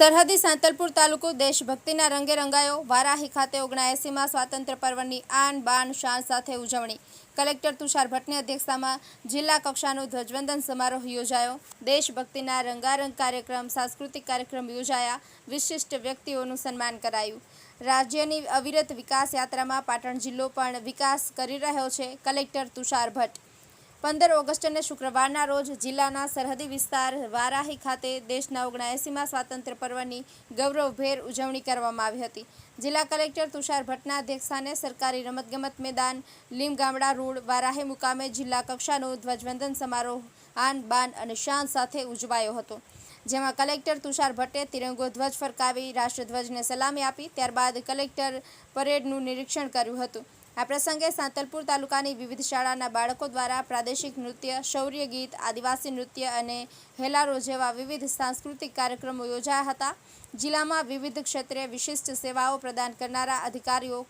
સરહદી સાંતલપુર તાલુકો દેશભક્તિના રંગે રંગાયો. વારાહી ખાતે ઓગણાએંસીમાં સ્વાતંત્ર્ય પર્વની આન બાન શાન સાથે ઉજવણી. કલેક્ટર તુષાર ભટ્ટની અધ્યક્ષતામાં જિલ્લા કક્ષાનો ધ્વજવંદન સમારોહ યોજાયો. દેશભક્તિના રંગારંગ કાર્યક્રમ, સાંસ્કૃતિક કાર્યક્રમ યોજાયા. વિશિષ્ટ વ્યક્તિઓનું સન્માન કરાયું. રાજ્યની અવિરત વિકાસ યાત્રામાં પાટણ જિલ્લો પણ વિકાસ કરી રહ્યો છે કલેક્ટર તુષાર ભટ્ટ. પંદર ઓગસ્ટને શુક્રવારના રોજ જિલ્લાના સરહદી વિસ્તાર વારાહી ખાતે દેશના ઓગણએંસીમાં સ્વાતંત્ર્ય પર્વની ગૌરવભેર ઉજવણી કરવામાં આવી હતી. જિલ્લા કલેક્ટર તુષાર ભટ્ટના અધ્યક્ષસ્થાને સરકારી રમતગમત મેદાન લીમગામડા રોડ, વારાહી મુકામે જિલ્લા કક્ષાનો ધ્વજવંદન સમારોહ, આન બાન અને શાન સાથે ઉજવાયો હતો. જેમાં કલેક્ટર તુષાર ભટ્ટે તિરંગો ધ્વજ ફરકાવી, રાષ્ટ્રધ્વજને સલામી આપી, ત્યારબાદ કલેક્ટર પરેડનું નિરીક્ષણ કર્યું હતું. આ પ્રસંગે સાંતલપુર તાલુકાની વિવિધ શાળાના બાળકો દ્વારા પ્રાદેશિક નૃત્ય, શૌર્ય ગીત, આદિવાસી નૃત્ય અને હેલારો જેવા વિવિધ સાંસ્કૃતિક કાર્યક્રમો યોજાયા હતા. જિલ્લામાં વિવિધ ક્ષેત્રે વિશિષ્ટ સેવાઓ પ્રદાન કરનારા અધિકારીઓ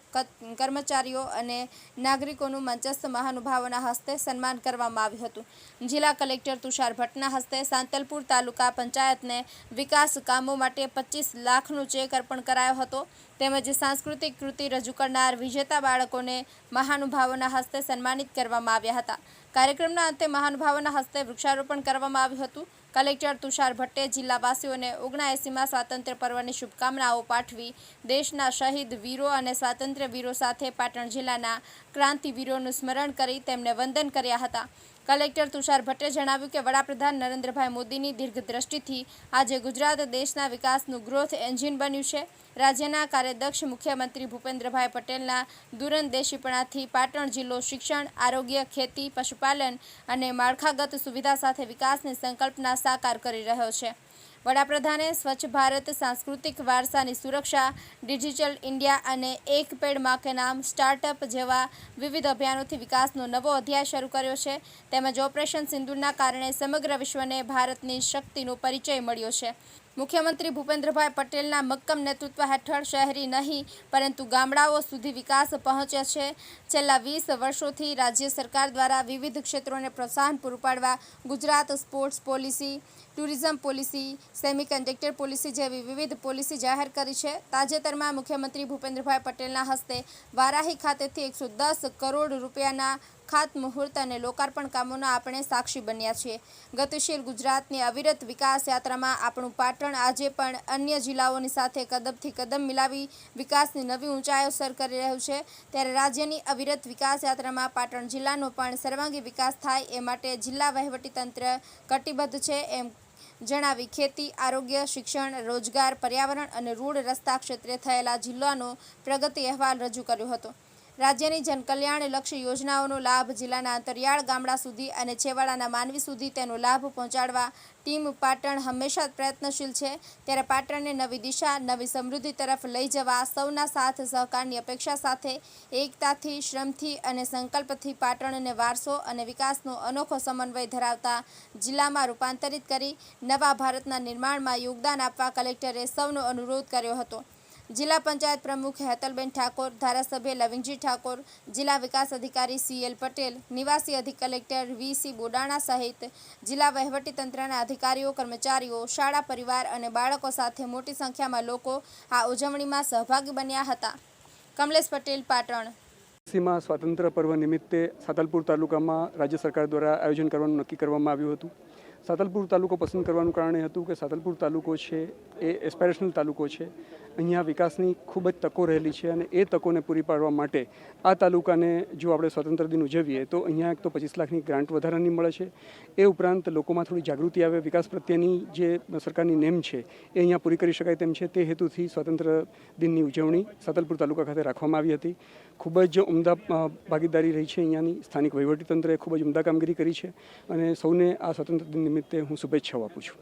કર્મચારીઓ અને નાગરિકોનું મંચસ્થ મહાનુભાવોના હસ્તે સન્માન કરવામાં આવ્યું હતું. જિલ્લા કલેક્ટર તુષાર ભટ્ટના હસ્તે સાંતલપુર તાલુકા પંચાયતને વિકાસ કામો માટે પચીસ લાખનો ચેક અર્પણ કરાયો હતો. તેમજ સાંસ્કૃતિક કૃતિ રજૂ કરનાર વિજેતા બાળકોને મહાનુભાવોના હસ્તે સન્માનિત કરવામાં આવ્યા હતા. કાર્યક્રમના અંતે મહાનુભાવોના હસ્તે વૃક્ષારોપણ કરવામાં આવ્યું હતું. કલેક્ટર તુષાર ભટ્ટે જિલ્લાવાસીઓને ઓગણએંસીમાં સ્વાતંત્ર્ય પર્વની શુભકામનાઓ પાઠવી દેશના શહીદ વીરો અને સ્વાતંત્ર્ય વીરો સાથે પાટણ જિલ્લાના ક્રાંતિવીરોનું સ્મરણ કરી તેમને વંદન કર્યા હતા. કલેક્ટર તુષાર ભટ્ટે જણાવ્યું કે વડાપ્રધાન નરેન્દ્રભાઈ મોદીની દીર્ઘદ્રષ્ટિથી આજે ગુજરાત દેશના વિકાસનું ગ્રોથ એન્જિન બન્યું છે. રાજ્યના કાર્યદક્ષ મુખ્યમંત્રી ભૂપેન્દ્રભાઈ પટેલના દૂરંદેશીપણાથી પાટણ જિલ્લો શિક્ષણ, આરોગ્ય, ખેતી, પશુપાલન અને માળખાગત સુવિધા સાથે વિકાસની સંકલ્પના સાકાર કરી રહ્યો છે. વડાપ્રધાને સ્વચ્છ ભારત, સાંસ્કૃતિક વારસાની સુરક્ષા, ડિજિટલ ઇન્ડિયા અને એક પેડમાં કે નામ સ્ટાર્ટઅપ જેવા વિવિધ અભિયાનોથી વિકાસનો નવો અધ્યાય શરૂ કર્યો છે. તેમજ ઓપરેશન સિંદુરના કારણે સમગ્ર વિશ્વને ભારતની શક્તિનો પરિચય મળ્યો છે. મુખ્યમંત્રી ભૂપેન્દ્રભાઈ પટેલના મક્કમ નેતૃત્વ હેઠળ શહેરી નહીં, પરંતુ ગામડાઓ સુધી વિકાસ પહોંચ્યો છે. છેલ્લા વીસ વર્ષોથી રાજ્ય સરકાર દ્વારા વિવિધ ક્ષેત્રોને પ્રોત્સાહન પૂરું પાડવા Gujarat sports policy, tourism policy, semiconductor policy જેવી વિવિધ પોલિસી જાહેર કરી છે. તાજેતરમાં મુખ્યમંત્રી ભૂપેન્દ્રભાઈ પટેલના હસ્તે વારાહી ખાતેથી એકસો કરોડ રૂપિયાના ખાતમુહૂર્ત અને લોકાર્પણ કામોના આપણે સાક્ષી બન્યા છીએ. ગતિશીલ ગુજરાતની અવિરત વિકાસ યાત્રામાં આપણું પાટણ આજે પણ અન્ય જિલ્લાઓની સાથે કદમથી કદમ મિલાવી વિકાસની નવી ઊંચાઈઓ સર કરી રહ્યું છે. ત્યારે રાજ્યની અવિરત વિકાસ યાત્રામાં પાટણ જિલ્લાનો પણ સર્વાંગી વિકાસ થાય એ માટે જિલ્લા વહીવટીતંત્ર કટિબદ્ધ છે એમ જણાવી ખેતી, આરોગ્ય, શિક્ષણ, રોજગાર, પર્યાવરણ અને રોડ રસ્તા ક્ષેત્રે થયેલા જિલ્લાનો પ્રગતિ અહેવાલ રજૂ કર્યો હતો. રાજ્યની જનકલ્યાણલક્ષી યોજનાઓનો લાભ જિલ્લાના અંતરિયાળ ગામડા સુધી અને છેવાડાના માનવી સુધી તેનો લાભ પહોંચાડવા ટીમ પાટણ હંમેશા પ્રયત્નશીલ છે. ત્યારે પાટણને નવી દિશા, નવી સમૃદ્ધિ તરફ લઈ જવા સૌના સાથ, સહકારની અપેક્ષા સાથે એકતાથી, શ્રમથી અને સંકલ્પથી પાટણને વારસો અને વિકાસનો અનોખો સમન્વય ધરાવતા જિલ્લામાં રૂપાંતરિત કરી નવા ભારતના નિર્માણમાં યોગદાન આપવા કલેક્ટરે સૌનો અનુરોધ કર્યો હતો. જિલ્લા પંચાયત પ્રમુખ હેતલબેન ઠાકોર, ધારાસભ્ય લવિંગજી ઠાકોર, જિલ્લા વિકાસ અધિકારી સીએલ પટેલ, નિવાસી અધિક કલેક્ટર વીસી બોડાણા સહિત જિલ્લા વહીવટીતંત્રના અધિકારીઓ, કર્મચારીઓ, શાળા પરિવાર અને બાળકો સાથે મોટી સંખ્યામાં લોકો આ ઉજવણીમાં સહભાગી બન્યા હતા. કમલેશ પટેલ, પાટણ. સીમા સ્વાતંત્ર્ય પર્વ નિમિત્તે સાતલપુર તાલુકામાં રાજ્ય સરકાર દ્વારા આયોજન કરવાનું નક્કી કરવામાં આવ્યું હતું. સાતલપુર તાલુકો પસંદ કરવાનું કારણ એ હતું કે સાતલપુર તાલુકો છે, એ એસ્પાયરેશનલ તાલુકો છે. અહીંયા વિકાસની ખૂબ જ તકો રહેલી છે અને એ તકોને પૂરી પાડવા માટે આ તાલુકાને જો આપણે સ્વતંત્ર દિન ઉજવીએ તો અહીંયા એક તો પચીસ લાખની ગ્રાન્ટ વધારાની મળે છે. એ ઉપરાંત લોકોમાં થોડી જાગૃતિ આવે, વિકાસ પ્રત્યેની જે સરકારની નેમ છે એ અહીંયા પૂરી કરી શકાય તેમ છે. તે હેતુથી સ્વતંત્ર દિનની ઉજવણી સાતલપુર તાલુકા ખાતે રાખવામાં આવી હતી. ખૂબ જ ઉમદા ભાગીદારી રહી છે અહીંયાની. સ્થાનિક વહીવટીતંત્રએ ખૂબ જ ઉમદા કામગીરી કરી છે અને સૌને આ સ્વતંત્ર દિન નિમિત્તે હું શુભેચ્છાઓ આપું છું.